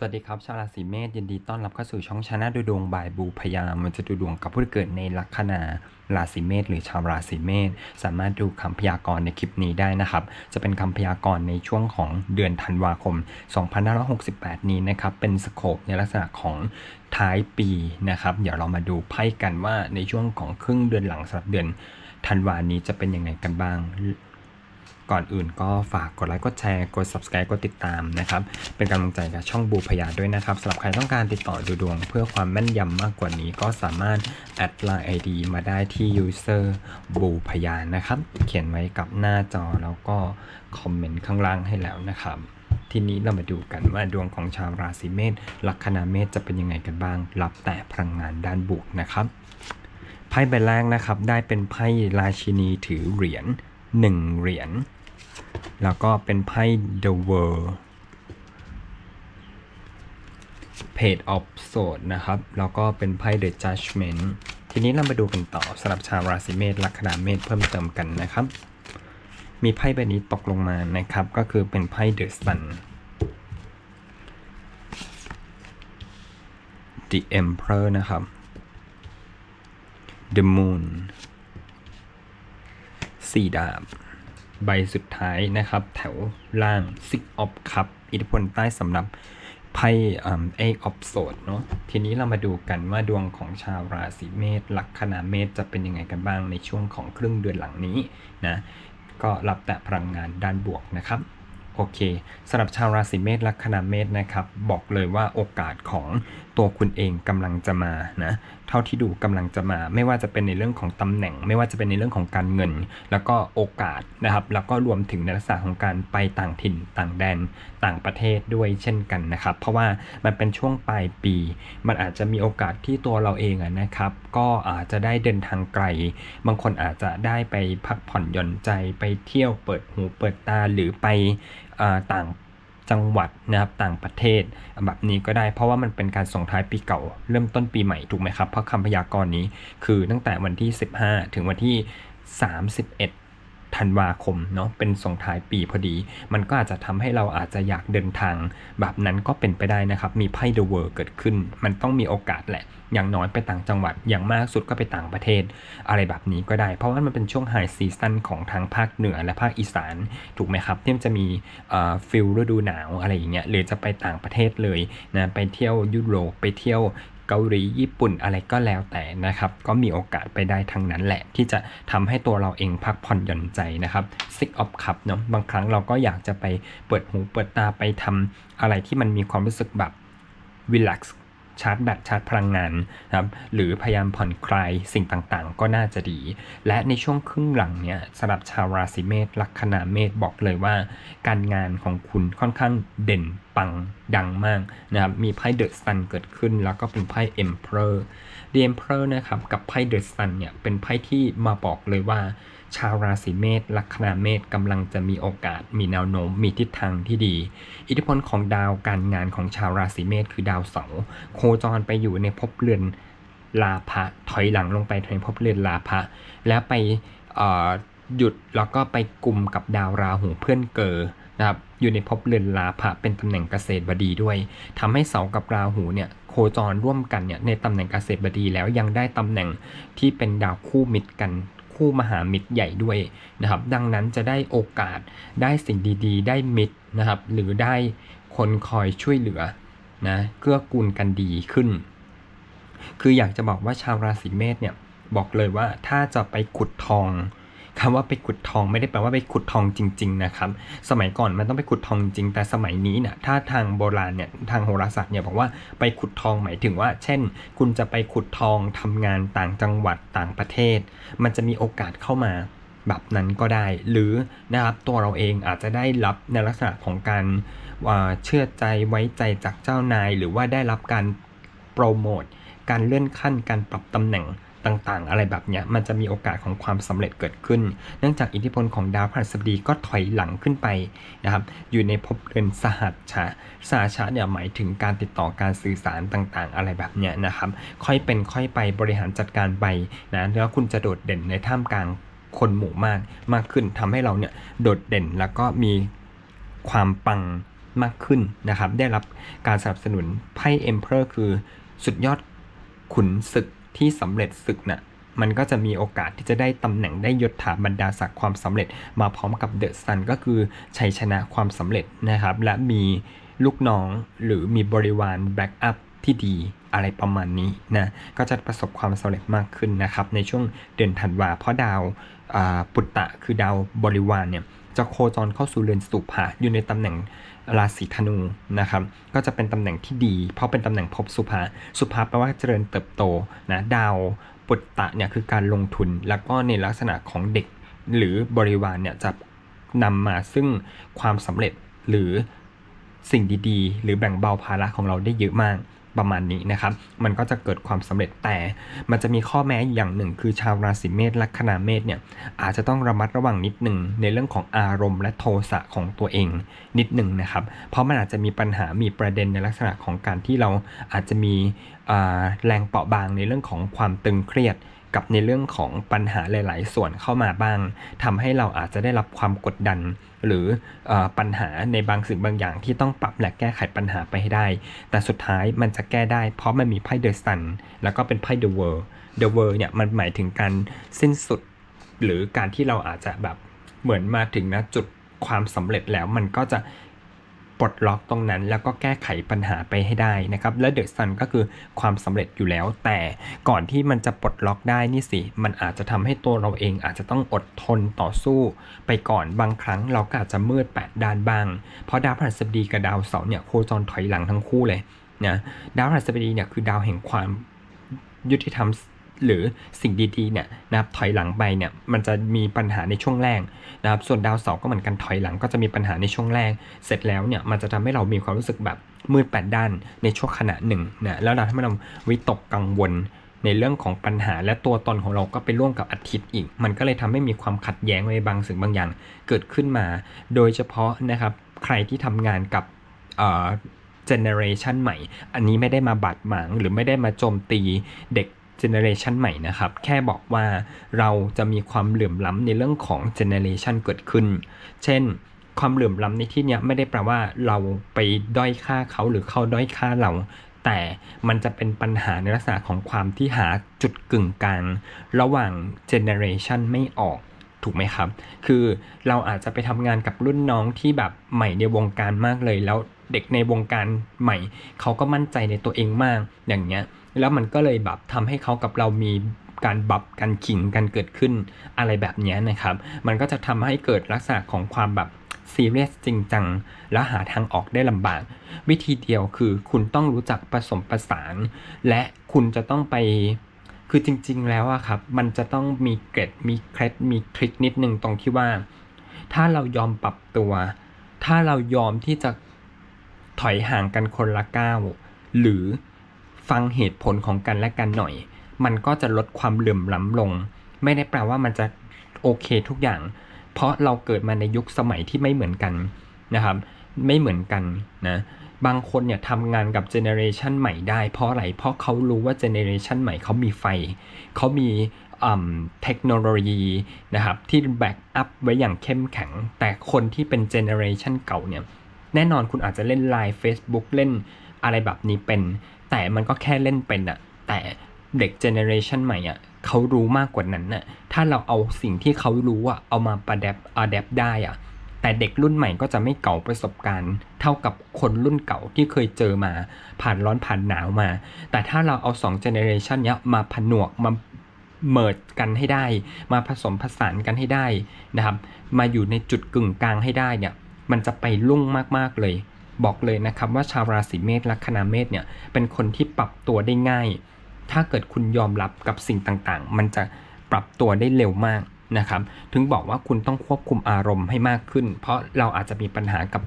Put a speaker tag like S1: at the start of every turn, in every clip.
S1: สวัสดีครับ ชาวราศีเมษยินดีต้อนรับเข้าสู่ช่องชาแนลดูดวงบายบูพยามมันจะดูดวงกับผู้ที่เกิดในลัคนาราศีเมษหรือชาวราศีเมษสามารถดูคำพยากรณ์ในคลิปนี้ได้นะครับ จะเป็นคำพยากรณ์ในช่วงของเดือนธันวาคม 2568 นี้นะครับ เป็นสโคปในลักษณะของท้ายปีนะครับ เดี๋ยวเรามาดูไพ่กันว่าในช่วงของครึ่งเดือนหลังสำหรับเดือนธันวานี้จะเป็นยังไงกันบ้าง ก่อนอื่นก็ฝากกดไลค์ กดแชร์ กด subscribe กดติดตามนะครับ เป็นกำลังใจกับช่องบูพยาด้วยนะครับสำหรับใครต้องการติดต่อดูดวง เพื่อความแม่นยำมากกว่านี้ก็สามารถแอดไลน์ ID มาได้ที่ user บูพยานะครับ เขียนไว้กับหน้าจอแล้วก็คอมเมนต์ข้างล่างให้แล้วนะครับ ทีนี้เรามาดูกันว่าดวงของชาวราศีเมษลัคนาเมษจะเป็นยังไงกันบ้าง รับแต่พลังงานด้านบวกนะครับไพ่ใบแรกนะครับได้เป็นไพ่ราชินีถือเหรียญ 1 เหรียญ แล้วก็เป็นไพ่ The World Page of Swords นะครับ แล้วก็เป็นไพ่ The Judgment ทีนี้เรามาดูกันต่อสำหรับชาวราศีเมษลัคนาเมษเพิ่มเติมกันนะครับ มีไพ่ใบนี้ตกลงมานะครับ ก็คือเป็นไพ่ The Sun The Emperor นะครับ The Moon สี่ดาบ ใบสุดท้ายนะครับ แถวล่าง Six of Cup อิทธิพลใต้สำหรับไพ่เอ็กออฟโซดเนาะทีนี้เรามาดูกันว่าดวงของชาวราศีเมษลัคนาเมษจะเป็นยังไงกันบ้างในช่วงของครึ่งเดือนหลังนี้นะก็รับแต่พลังงานด้านบวกนะครับโอเคสำหรับชาวราศีเมษลัคนาเมษนะครับ บอกเลยว่าโอกาสของ ตัวคุณเองกำลังจะมานะเท่าที่ดูกำลังจะมา ไม่ว่าจะเป็นในเรื่องของตำแหน่ง ไม่ว่าจะเป็นในเรื่องของการเงิน แล้วก็โอกาสนะครับ แล้วก็รวมถึงในลักษณะของการไปต่างถิ่นต่างแดนต่างประเทศด้วยเช่นกันนะครับ เพราะว่ามันเป็นช่วงปลายปี มันอาจจะมีโอกาสที่ตัวเราเองนะครับ ก็อาจจะได้เดินทางไกล บางคนอาจจะได้ไปพักผ่อนหย่อนใจไปเที่ยวเปิดหูเปิดตาหรือไปอต่าง จังหวัดนะครับต่างประเทศแบบนี้ก็ได้ เพราะว่ามันเป็นการส่งท้ายปีเก่า เริ่มต้นปีใหม่ถูกไหมครับ เพราะคำพยากรณ์นี้คือตั้งแต่วันที่ 15 ถึงวันที่ 31 ธันวาคมเนาะเป็นส่งท้ายปีพอดี มันก็อาจจะทำให้เราอาจจะอยากเดินทาง แบบนั้นก็เป็นไปได้นะครับ มีไพ่ The World เกิดขึ้น มันต้องมีโอกาสแหละ อย่างน้อยไปต่างจังหวัด อย่างมากสุดก็ไปต่างประเทศ อะไรแบบนี้ก็ได้ เพราะว่ามันเป็นช่วงไฮซีซันของทางภาคเหนือและภาคอีสานถูกไหมครับที่มันจะมีฟิลฤดูหนาวอะไรอย่างเงี้ยหรือจะไปต่างประเทศเลยนะไปเที่ยวยุโรปไปเที่ยว เกาหลีญี่ปุ่นอะไรก็แล้วแต่นะครับ ก็มีโอกาสไปได้ทั้งนั้นแหละ ที่จะทำให้ตัวเราเองพักผ่อนหย่อนใจนะครับซิกออฟคับเนาะบางครั้งเราก็อยากจะไปเปิดหูเปิดตาไปทำอะไรที่มันมีความรู้สึกแบบวิลลัค ชาร์จแบตชาร์จพลังงานนะครับหรือพยายามผ่อนคลายสิ่งต่างๆ ก็น่าจะดี และในช่วงครึ่งหลังเนี่ยสำหรับชาวราศีเมษลัคนาเมษบอกเลยว่า การงานของคุณค่อนข้างเด่นปังดังมากนะครับมีไพ่เดอะซันเกิดขึ้น แล้วก็เป็นไพ่เอ็มเพอร์เดมเพอร์นะครับกับไพ่เดอะซันเนี่ยเป็นไพ่ที่มาบอกเลยว่า ชาวราศีเมษลัคนาเมษกำลังจะมีโอกาส มีแนวโน้ม มีทิศทางที่ดี อิทธิพลของดาวการงานของชาวราศีเมษคือดาวเสาร์โคจรไปอยู่ในภพเรือนลาภะถอยหลังลงไปในภพเรือนลาภะแล้วไปหยุดแล้วก็ไปกลุ่มกับดาวราหูเพื่อนเกอนะครับอยู่ในภพเรือนลาภะเป็นตำแหน่งเกษตรบดีด้วยทำให้เสาร์กับราหูเนี่ยโคจรร่วมกันเนี่ยในตำแหน่งเกษตรบดีแล้วยังได้ตำแหน่งที่เป็นดาวคู่มิตรกัน คู่มหามิตรใหญ่ด้วยนะครับ ดังนั้นจะได้โอกาสได้สิ่งดีๆ ได้มิตรนะครับ หรือได้คนคอยช่วยเหลือนะเกื้อกูลกันดีขึ้น คืออยากจะบอกว่าชาวราศีเมษเนี่ยบอกเลยว่าถ้าจะไปขุดทอง คำว่าไปขุดทองไม่ได้แปลว่าไปขุดทองจริง ๆ นะครับ สมัยก่อนมันต้องไปขุดทองจริง แต่สมัยนี้เนี่ยถ้าทางโบราณเนี่ยทางโหราศาสตร์เนี่ยบอกว่าไปขุดทองหมายถึงว่า เช่น คุณจะไปขุดทองทำงานต่างจังหวัดต่างประเทศ มันจะมีโอกาสเข้ามาแบบนั้นก็ได้ หรือนะครับตัวเราเองอาจจะได้รับในลักษณะของการเชื่อใจไว้ใจจากเจ้านาย หรือว่าได้รับการโปรโมทการเลื่อนขั้นการปรับตำแหน่ง ต่างๆ อะไรแบบเนี้ยมันจะมีโอกาสของความสำเร็จเกิดขึ้น เนื่องจากอิทธิพลของดาวพฤหัสบดีก็ถอยหลังขึ้นไปนะครับอยู่ในภพเรือนสหัสชะสหัสชะเนี่ยหมายถึงการติดต่อการสื่อสารต่างๆ อะไรแบบเนี้ยนะครับค่อยเป็นค่อยไปบริหารจัดการไปนะแล้วคุณจะโดดเด่นในท่ามกลางคนหมู่มากมากขึ้นทำให้เราเนี่ยโดดเด่นแล้วก็มีความปังมากขึ้นนะครับ ได้รับการสนับสนุนไพ่ Emperor คือสุดยอดขุนศึก ที่สำเร็จศึกน่ะมันก็จะมีโอกาสที่จะได้ตำแหน่งได้ยศถาบรรดาศักดิ์ความสำเร็จ มาพร้อมกับเดอะซันก็คือชัยชนะความสำเร็จนะครับ และมีลูกน้องหรือมีบริวารแบ็กอัพที่ดีอะไรประมาณนี้นะก็จะประสบความสำเร็จมากขึ้นนะครับ ในช่วงเดือนธันวาเพราะดาวอ่าปุตตะคือดาวบริวารเนี่ย จะโคจรเข้าสู่เรือนสุภะอยู่ในตำแหน่งราศีธนูนะครับ ก็จะเป็นตำแหน่งที่ดี เพราะเป็นตำแหน่งภพสุภะสุภะแปลว่าเจริญเติบโตนะดาวปุตตะเนี่ยคือการลงทุน แล้วก็ในลักษณะของเด็กหรือบริวารเนี่ยจะนำมาซึ่งความสำเร็จหรือสิ่งดีๆ หรือแบ่งเบาภาระของเราได้เยอะมาก ประมาณนี้นะครับ มันก็จะเกิดความสำเร็จแต่ มันจะมีข้อแม้อย่างหนึ่ง คือชาวราศีเมษลัคนาเมษเนี่ยอาจจะต้องระมัดระวังนิดหนึ่งในเรื่องของอารมณ์และโทสะของตัวเองนิดหนึ่งนะครับ เพราะมันอาจจะมีปัญหามีประเด็นในลักษณะของการที่เราอาจจะมีแรงเปราะบางในเรื่องของความตึงเครียด กับในเรื่องของปัญหาหลาย ๆ ส่วนเข้ามาบ้างทำให้เราอาจจะได้รับความกดดัน หรืออปัญหาในบางสิ่งบางอย่างที่ต้องปรับและแก้ไขปัญหาไปให้ได้ แต่สุดท้ายมันจะแก้ได้ เพราะมันมีไพ่เดอะซันแล้วก็เป็นไพ่เดอะเวิร์เดอะเวิร์เนี่ยมันหมายถึงการสิ้นสุด หรือการที่เราอาจจะแบบเหมือนมาถึงนะจุดความสำเร็จแล้วมันก็จะ ปลดล็อกตรงนั้น แล้วก็แก้ไขปัญหาไปให้ได้นะครับ และเดอะซันก็คือความสำเร็จอยู่แล้ว แต่ก่อนที่มันจะปลดล็อกได้นี่สิ มันอาจจะทำให้ตัวเราเองอาจจะต้องอดทนต่อสู้ ไปก่อนบางครั้งเราก็อาจจะมืดแปดด้านบ้าง เพราะดาวพฤหัสบดีกับดาวเสาร์เนี่ยโคจรถอยหลังทั้งคู่เลยนะดาวพฤหัสบดีเนี่ยคือดาวแห่งความยุติธรรม หรือสิ่งดีๆเนี่ยนะครับถอยหลังไปเนี่ยมันจะมีปัญหาในช่วงแรกนะครับส่วนดาวเสาร์ก็เหมือนกันถอยหลังก็จะมีปัญหาในช่วงแรก เสร็จแล้วเนี่ยมันจะทำให้เรามีความรู้สึกแบบมืดแปดด้านในช่วงขณะหนึ่งนะแล้วเราทำให้เราวิตกกังวลในเรื่องของปัญหาและตัวตนของเราก็ไปร่วมกับอาทิตย์อีก มันก็เลยทำให้มีความขัดแย้งในบางสิ่งบางอย่างเกิดขึ้นมา โดยเฉพาะนะครับใครที่ทำงานกับเอ่อเจเนเรชันใหม่ อันนี้ไม่ได้มาบาดหมางหรือไม่ได้มาโจมตีเด็ก เจเนเรชันใหม่นะครับ แค่บอกว่าเราจะมีความเหลื่อมล้ำในเรื่องของเจเนเรชันเกิดขึ้น เช่น ความเหลื่อมล้ำในที่นี้ไม่ได้แปลว่าเราไปด้อยค่าเขาหรือเขาด้อยค่าเรา แต่มันจะเป็นปัญหาในลักษณะของความที่หาจุดกึ่งกลางระหว่างเจเนเรชันไม่ออกถูกไหมครับ คือเราอาจจะไปทำงานกับรุ่นน้องที่แบบใหม่ในวงการมากเลย แล้วเด็กในวงการใหม่ เขาก็มั่นใจในตัวเองมาก อย่างเงี้ย แล้วมันก็เลยแบบทำให้เขากับเรามีการบับกันขิงกันเกิดขึ้นอะไรแบบนี้นะครับ มันก็จะทำให้เกิดลักษณะของความแบบซีเรียสจริงจัง และหาทางออกได้ลำบาก วิธีเดียวคือคุณต้องรู้จักผสมประสาน และคุณจะต้องไปคือจริง ๆ แล้วอะครับ มันจะต้องมีเกร็ดมีเคล็ดมีทริคนิดนึงตรงที่ว่า ถ้าเรายอมปรับตัว ถ้าเรายอมที่จะถอยห่างกันคนละก้าวหรือ ฟังเหตุผลของกันและกันหน่อย มันก็จะลดความเหลื่อมล้ำลง ไม่ได้แปลว่ามันจะโอเคทุกอย่าง เพราะเราเกิดมาในยุคสมัยที่ไม่เหมือนกันนะครับ ไม่เหมือนกันนะบางคนเนี่ยทำงานกับเจเนอเรชันใหม่ได้เพราะอะไร เพราะเขารู้ว่าเจเนอเรชันใหม่เขามีไฟ เขามีเทคโนโลยีนะครับที่แบ็กอัพไว้อย่างเข้มแข็ง แต่คนที่เป็นเจเนอเรชันเก่าเนี่ยแน่นอนคุณอาจจะเล่น Line Facebook เล่น อะไรแบบนี้เป็น แต่มันก็แค่เล่นเป็นอะแต่เด็กเจเนอเรชันใหม่อะเขารู้มากกว่านั้นน่ะถ้าเราเอาสิ่งที่เขารู้อะเอามาประดับอะแดปได้อะแต่เด็กรุ่นใหม่ก็จะไม่เก่าประสบการณ์ เท่ากับคนรุ่นเก่าที่เคยเจอมา ผ่านร้อนผ่านหนาวมา แต่ถ้าเราเอา2 generation เนี้ยมาผนวกมาเมิดกันให้ได้ มาผสมผสานกันให้ได้นะครับ มาอยู่ในจุดกึ่งกลางให้ได้เนี่ย มันจะไปรุ่งมากๆเลย บอกเลยนะครับว่าชาวราศีเมษลัคนาเมษเนี่ยเป็นคนที่ปรับตัวได้ง่าย ถ้าเกิดคุณยอมรับกับสิ่งต่างๆ มันจะปรับตัวได้เร็วมากนะครับ ถึงบอกว่าคุณต้องควบคุมอารมณ์ให้มากขึ้น เพราะเราอาจจะมีปัญหากับ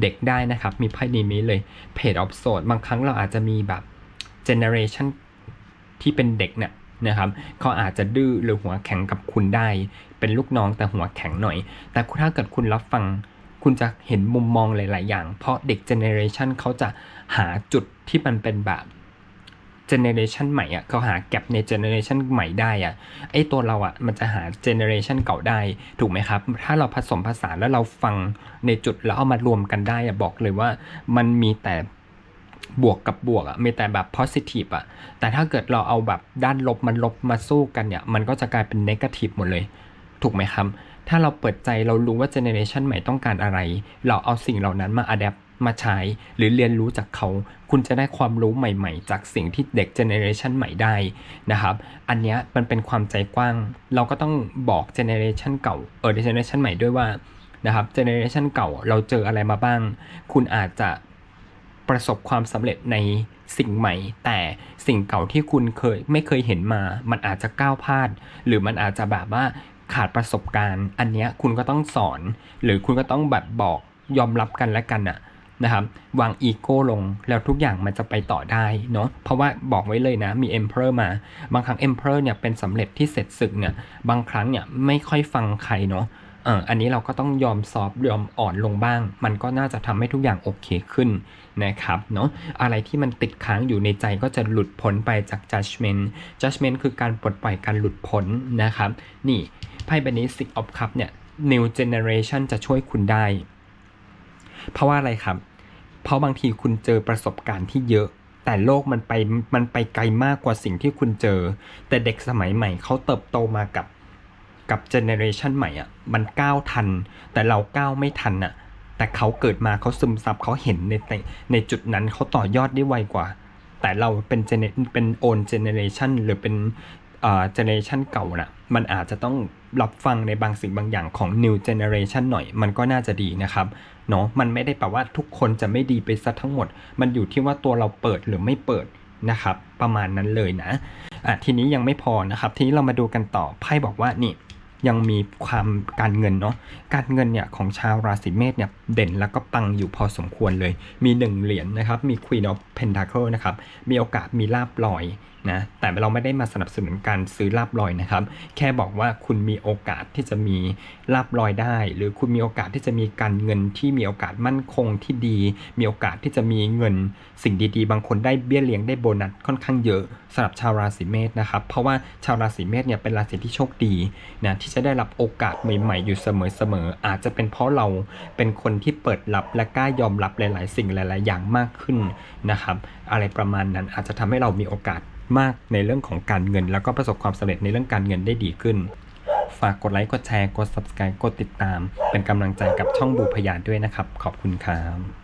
S1: เด็กได้นะครับ มีไพ่นี้มีเลยเพจออฟโซดบางครั้งเราอาจจะมีแบบเจเนอเรชันที่เป็นเด็กเนี่ยนะครับเขาอาจจะดื้อหรือหัวแข็งกับคุณได้ เป็นลูกน้องแต่หัวแข็งหน่อย แต่ถ้าเกิดคุณรับฟัง คุณจะเห็นมุมมองหลาย ๆ อย่าง เพราะเด็กเจเนเรชันเขาจะหาจุดที่มันเป็นแบบเจเนเรชันใหม่อะเขาหาแกลบในเจเนเรชันใหม่ได้อะไอตัวเราอะมันจะหาเจเนเรชันเก่าได้ถูกไหมครับ ถ้าเราผสมผสานแล้วเราฟังในจุดแล้วเอามารวมกันได้อะบอกเลยว่ามันมีแต่บวกกับบวกอะมีแต่แบบ positive อะแต่ถ้าเกิดเราเอาแบบด้านลบมันลบมาสู้กันเนี่ย มันก็จะกลายเป็น negative หมดเลย ถูกไหมครับ ถ้าเราเปิดใจเรารู้ว่าเจเนเรชันใหม่ต้องการอะไร เราเอาสิ่งเหล่านั้นมาอัดแอปมาใช้ หรือเรียนรู้จากเขา คุณจะได้ความรู้ใหม่ๆ จากสิ่งที่เด็กเจเนเรชันใหม่ได้นะครับ อันนี้มันเป็นความใจกว้าง เราก็ต้องบอกเจเนเรชันเก่าเออเจเนเรชันใหม่ด้วยว่านะครับเจเนเรชันเก่าเราเจออะไรมาบ้าง คุณอาจจะประสบความสำเร็จในสิ่งใหม่ แต่สิ่งเก่าที่คุณเคยไม่เคยเห็นมา มันอาจจะก้าวพลาด หรือมันอาจจะแบบว่า ขาดประสบการณ์ อันเนี้ยคุณก็ต้องสอน หรือคุณก็ต้องแบบบอกยอมรับกันและกันอะนะครับวางอีโก้ลงแล้วทุกอย่างมันจะไปต่อได้เนาะเพราะว่าบอกไว้เลยนะมี Emperor มา บางครั้ง Emperor เนี่ยเป็นสำเร็จที่เสร็จศึกเนี่ยบางครั้งเนี่ยไม่ค่อยฟังใครเนาะอออันนี้เราก็ต้องยอมซอฟยอมอ่อนลงบ้าง มันก็น่าจะทำให้ทุกอย่างโอเคขึ้นนะครับเนาะอะไรที่มันติดค้างอยู่ในใจก็จะหลุดพ้นไปจาก judgment judgment คือการปลดปล่อยการหลุดพ้นนะครับ นี่ ไพ่ใบนี้ six of cup เนี่ย new generation จะช่วยคุณได้ เพราะว่าอะไรครับ เพราะบางทีคุณเจอประสบการณ์ที่เยอะ แต่โลกมันไปมันไปไกลมากกว่าสิ่งที่คุณเจอ แต่เด็กสมัยใหม่เขาเติบโตมากับกับเจเนเรชันใหม่อะมันก้าวทัน แต่เราก้าวไม่ทันอะ แต่เขาเกิดมาเขาซึมซับเขาเห็นในในในจุดนั้นเขาต่อยอดได้ไวกว่า แต่เราเป็นเจเนเป็นโอนเจเนเรชันหรือเป็น เจเนเรชันเก่าน่ะมันอาจจะต้องรับฟังในบางสิ่งบางอย่างของ new generation หน่อย มันก็น่าจะดีนะครับเนาะมันไม่ได้แปลว่าทุกคนจะไม่ดีไปซะทั้งหมด มันอยู่ที่ว่าตัวเราเปิดหรือไม่เปิดนะครับ ประมาณนั้นเลยนะอะทีนี้ยังไม่พอนะครับ ทีนี้เรามาดูกันต่อไพ่บอกว่านี่ ยังมีความการเงินเนาะการเงินเนี่ยของชาวราศีเมษเนี่ยเด่นแล้วก็ปังอยู่พอสมควรเลย มีหนึ่งเหรียญนะครับ มี Queen of Pentacle นะครับมีโอกาสมีลาบลอยนะแต่เราไม่ได้มาสนับสนุนการซื้อลาบลอยนะครับ แค่บอกว่าคุณมีโอกาสที่จะมีลาบลอยได้ หรือคุณมีโอกาสที่จะมีการเงินที่มีโอกาสมั่นคงที่ดี มีโอกาสที่จะมีเงินสิ่งดีๆ บางคนได้เบี้ยเลี้ยงได้โบนัสค่อนข้างเยอะสำหรับชาวราศีเมษนะครับเพราะว่าชาวราศีเมษเนี่ยเป็นราศีที่โชคดีนะที่จะได้รับโอกาสใหม่ๆ อยู่เสมอๆอาจจะเป็นเพราะเราเป็นคนที่เปิดรับและกล้ายอมรับหลาย ๆ สิ่งหลาย ๆ อย่างมากขึ้นนะครับอะไรประมาณนั้นอาจจะทำให้เรามีโอกาสมากในเรื่องของการเงิน แล้วก็ประสบความสำเร็จในเรื่องการเงินได้ดีขึ้น ฝากกดไลค์กดแชร์กด subscribe กดติดตาม เป็นกำลังใจกับช่องบูพยานด้วยนะครับ ขอบคุณครับ